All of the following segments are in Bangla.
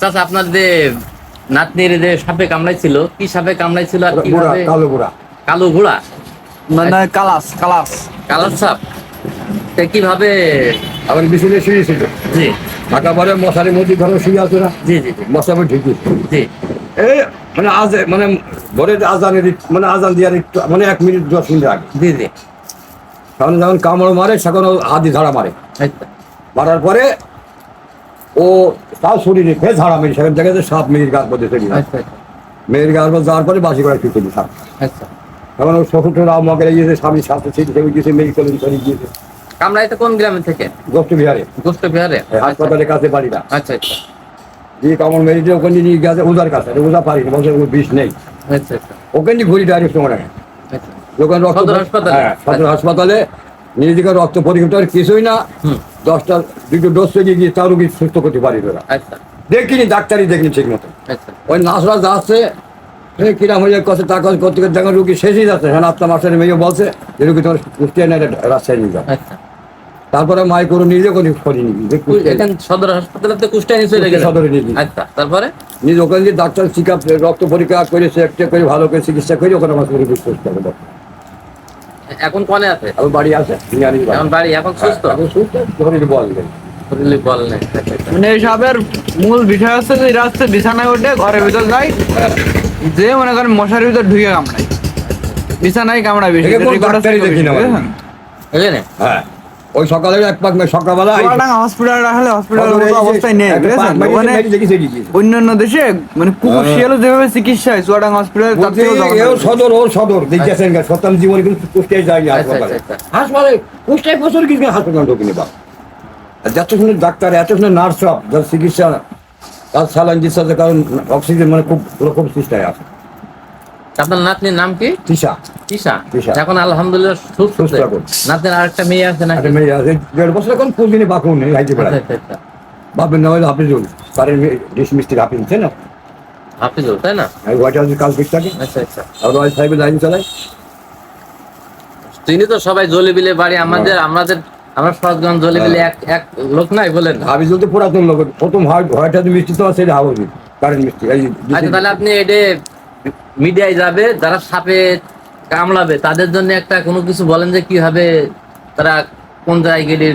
চাচা আপনার যে নাতনির যে সাপে কামড়াইছিল কি সাপে কামড়াইছিল আর কীভাবে? কালো বুড়া। কালো ঘোড়া মানে কালাস কালাস। কালার সাপ? তা কীভাবে? আমার বিছুনে শুয়ে ছিল জি। ঢাকা পরে মশারির মধ্যে ঘরে শুয়ে আছে না? জি জি মশারি ঢুকি। জি। এই মানে আজ মানে ভোরের আজানের মানে আজান দেওয়ার মানে এক মিনিট দশ মিনিট আগে। জি জি। তখন যখন কামড় মারে সেখন ও হাতি ঝাড়া মারে। আচ্ছা। মারার পরে ও তাও শরীরে ফের ঝাড়া মেরে সেখান থেকে সাপ মেয়ের গাছ মধ্যে চলে যায়। আচ্ছা মেয়ের গাছ যাওয়ার পরে বাসি করে ফিরে সাপ আচ্ছা। তখন ও শ্বশুর আমাকে গিয়েছে স্বামী সাথে ছিল সেখানে গিয়েছে মেডিকেল চলে গিয়েছে। কামড়াইতে কোন গ্রামে থেকে? গোষ্ঠ বিহারে। গোস্ত বিহারে? হাসপাতালের কাছে বাড়িটা। আচ্ছা। আচ্ছা দিয়ে কামড় মেরেছে ওখানে নিয়ে গেছে ওজার কাছে। ওজা পারি না বছর বিষ নেই। আচ্ছা আচ্ছা। ওখানে ঘুরি ডাইরেক্ট আচ্ছা। দোকান রক্ত হাসপাতালে? হ্যাঁ সদর হাসপাতালে। নিজেদিকে রক্ত পরীক্ষা কিছুই না। হুম। দশটা দুটো ডোজ থেকে গিয়ে তার রুগী সুস্থ করতে পারি আচ্ছা। দেখিনি ডাক্তারই দেখিনি ঠিক মতো আচ্ছা। ওই নার্সরা যাচ্ছে কিরাম হয়ে কত টাকা করতে করতে দেখেন রুগী শেষই যাচ্ছে। হ্যাঁ আপনার মাস্টারের মেয়ে বলছে যে রুগী তোমার কুষ্টিয়া নেই রাজশাহী নিয়ে যাও। আচ্ছা। তারপরে মাই করে নিজে করে করিনি। যে সদর হাসপাতালে তো কুষ্টাই নিয়ে চলে সদরে নিয়ে। আচ্ছা তারপরে? নিজে ওখানে যে ডাক্তার চেক আপ রক্ত পরীক্ষা করে চেক টেক করে ভালো করে চিকিৎসা করে ওখানে আমার শরীর সুস্থ হবে। এখন কনে আছে? এখন বাড়ি আছে এখন বাড়ি এখন সুস্থ? এখন সুস্থ শরীর বল নেই। শরীরে বল নেই। মানে এসবের মূল বিষয় হচ্ছে যে এরা হচ্ছে বিছানায় ওঠে ঘরের ভিতর যায় যে মনে করেন মশারির ভিতর ঢুকে কামড়ায়। বিছানায় কামড়ায় বেশি মানে। হ্যাঁ। ওই সকালে এক পাক সকালবেলা হসপিটাল রাখলে হসপিটালের অবস্থায় নেই। অন্যান্য দেশে মানে কুকুর হ্যাঁ। শিয়ালও যেভাবে চিকিৎসা হয় চুয়াডাঙ্গা হসপিটাল তার থেকেও এও সদর ও সদর দেখতেছেন সত্তম জীবনে কিন্তু কুষ্টিয়ায় যায়নি আচ্ছা, হাসপাতালে আচ্ছা, আচ্ছা। হাসপাতালে কুষ্টিয়ায় বছর কিছু হাসপাতাল ঢোকেনি বা যত সুন্দর ডাক্তার এত সুন্দর নার্স সব যার চিকিৎসা তার স্যালাইন দিচ্ছে কারণ অক্সিজেন মানে খুব রকম চেষ্টায় আছে আপনার নাতনির নাম কি? তিশা। তিশা। এখন আলহামদুলিল্লাহ সুস্থ সুস্থ। নাতনির আরেকটা মেয়ে আছে একটা মেয়ে আছে। দেড় বছর এখন কোন দিনে বাঁকুন নেই হাইতে আচ্ছা, আচ্ছা, আচ্ছা। বাপের নাম হলো হাফিজুল। তারের ডিশ মিস্ত্রি হাফিজ তাই না? হাফিজুল তাই না? আমি হোয়াইট হাউসের কাজ করতে থাকি। আচ্ছা আচ্ছা। আর সাহেবের লাইন চালাই তিনি তো সবাই জলিবিলে বাড়ি আমাদের আমাদের আমরা সরগঞ্জ জলিবিলে এক এক লোক নাই বলেন হাফিজুল তো পুরাতন লোক। প্রথম হোয়াইট হাউস মিষ্টি তো আছে হাউস কারেন্ট মিষ্টি আচ্ছা তাহলে আপনি এটে মিডিয়ায় যাবে যারা সাপে কামড়াবে তাদের জন্য একটা কোনো কিছু বলেন যে কীভাবে তারা কোন জায়গায় গেলে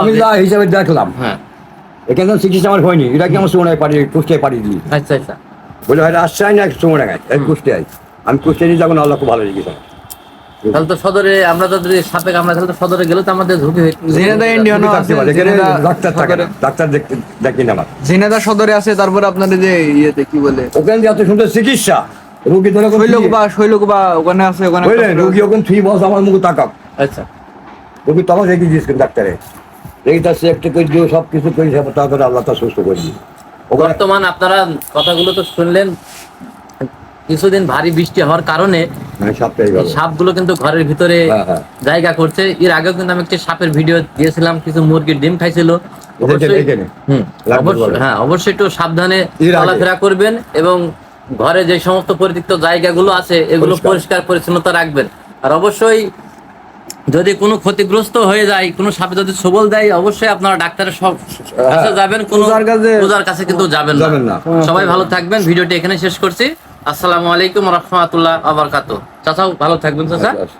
আমি যা হিসাবে দেখলাম হ্যাঁ। এখানে তো চিকিৎসা আমার হয়নি এটা কি আমার সোনায় পারি কুষ্টিয়ায় পারি দিই আচ্ছা আচ্ছা। বলে হয় রাজশাহী না সোনায় গাছ এই কুষ্টিয়ায়। আমি কুষ্টিয়ায় নিয়ে যাব না আল্লাহ খুব ভালো লেগেছে তাহলে তো সদরে আমরা তো যদি সাপে কামড়া তাহলে তো সদরে গেলে তো আমাদের ঝুঁকি ইন্ডিয়ানও থাকতে আছে এখানে ডাক্তার থাকে ডাক্তার দেখতে দেখি না আমার। ঝিনাইদহ সদরে আছে তারপর আপনার যে ইয়েতে কি বলে? ওখানে যে এত সুন্দর চিকিৎসা। রুগী ধরে শৈলক বা শৈলক বা ওখানে আছে ওখানে ওখানে থুই বস আমার মুখে তাকাক। আচ্ছা। রুগী ডাক্তারে। তার সেফটি করে দিয়ে সব কিছু করে তারপরে আল্লাহ তার সুস্থ করে ওখানে বর্তমান আপনারা কথাগুলো তো শুনলেন কিছুদিন ভারী বৃষ্টি হওয়ার কারণে মানে সাপটাই সাপগুলো কিন্তু ঘরের ভিতরে হ্যাঁ, হ্যাঁ। জায়গা করছে। এর আগেও কিন্তু আমি একটি সাপের ভিডিও দিয়েছিলাম কিছু মুরগির ডিম খাইছিল। হ্যাঁ অবশ্যই একটু সাবধানে চলাফেরা করবেন এবং ঘরে যে সমস্ত পরিত্যক্ত জায়গাগুলো আছে এগুলো পরিষ্কার। পরিচ্ছন্নতা রাখবেন। আর অবশ্যই যদি কোনো ক্ষতিগ্রস্ত হয়ে যায় কোনো সাপে যদি সবল দেয় অবশ্যই আপনারা ডাক্তারের সব কাছে যাবেন। কোনো পূজার কাছে- কিন্তু যাবেন না। সবাই ভালো থাকবেন। ভিডিওটি এখানে শেষ করছি। আসসালামু আলাইকুম রহমতুল্লাহ আবরকাত। চাচাও ভালো থাকবেন চাচা। আচ্ছা, আচ্ছা।